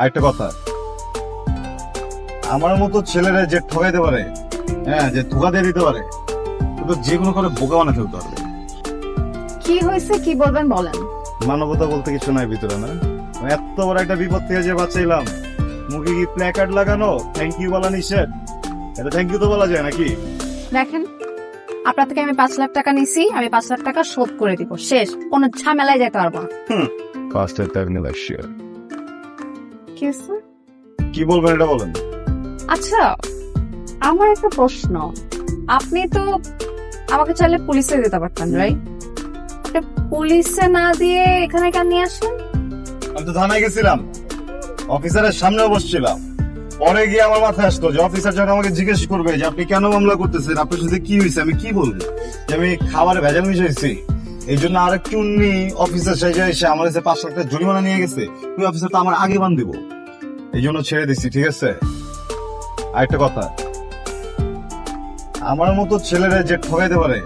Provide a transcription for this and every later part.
আরেকটা কথা। আমার মতো ছেলেরা যে ঠকাইতে পারে হ্যাঁ যে ধোকা দিয়ে দিতে পারে তো যে কোনো করে বোকা বানা ফেলতে পারবে। কি হয়েছে কি বলবেন বলেন। মানবতা বলতে কিছু নাই ভিতরে না? এত বড় একটা বিপদ থেকে যে বাঁচাইলাম। মুখে কি প্ল্যাকার্ড লাগানো? থ্যাংক ইউ বলা নিষেধ? এটা থ্যাংক ইউ তো বলা যায় নাকি? দেখেন আপনার থেকে আমি পাঁচ লাখ টাকা নিছি আমি পাঁচ লাখ টাকা শোধ করে দিব শেষ। কোনো ঝামেলায় যেতে পারব না। ফার্স্ট টার্মিনাল শেয়ার কি হয়েছে? কি বলবেন এটা বলেন। আচ্ছা আমার একটা প্রশ্ন। আপনি তো আমাকে চাইলে পুলিশে দিতে পারতেন রাইট পুলিশে না দিয়ে এখানে কেন নিয়ে আসেন আমি তো থানায় গেছিলাম। অফিসারের সামনে বসছিলাম। পরে গিয়ে আমার মাথায় আসতো যে অফিসার যখন আমাকে জিজ্ঞেস করবে যে আপনি কেন মামলা করতেছেন আপনার সাথে কি হয়েছে আমি কি বলব? যে আমি খাবারে ভেজাল মিশাইছি। এই জন্য আরেকটি অফিসার সাইজে এসে আমার কাছে পাঁচ লাখ টাকা জরিমানা নিয়ে গেছে। ওই অফিসার তো আমার আগে বান দিব। এই জন্য ছেড়ে দিচ্ছি ঠিক আছে? আরেকটা কথা। আমার মতো ছেলেরা যে ঠকাইতে পারে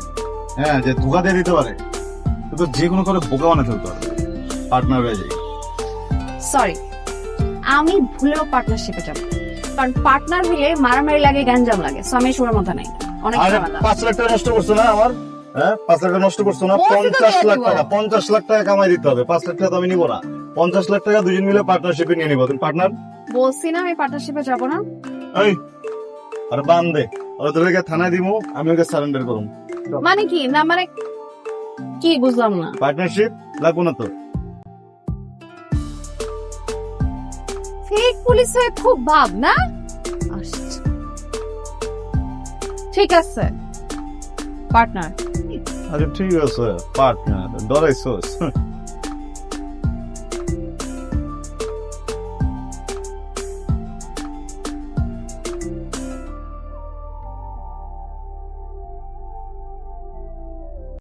হ্যাঁ যে ধোকা দিয়ে দিতে পারে তো যে কোনো করে বোকা বানাতে ফেলতে পারবে পার্টনার হয়ে যায় সরি আমি ভুলেও পার্টনারশিপে যাব। কারণ পার্টনার হলে মারামারি লাগে গ্যাঞ্জাম লাগে সো আমি মতো নাই। অনেক আরে পাঁচ লাখ টাকা নষ্ট করছ না আমার? হ্যাঁ পাঁচ লাখ টাকা নষ্ট করছ না? পঞ্চাশ লাখ টাকা পঞ্চাশ লাখ টাকা কামাই দিতে হবে পাঁচ লাখ টাকা তো আমি নিবো না। পঞ্চাশ লাখ টাকা দুজন মিলে পার্টনারশিপে নিয়ে নিবো। তুমি পার্টনার বলছি না আমি পার্টনারশিপে যাব না। এই আর বান দে। ওরা তোদেরকে থানায় আমি ওকে সারেন্ডার করুম। মানে কি? না মানে কি বুঝলাম না। পার্টনারশিপ লাগবো না তো? ফেক পুলিশ হয়ে খুব ভাব না? ঠিক আছে। পার্টনার আচ্ছা ঠিক আছে পার্টনার ডরাইছোস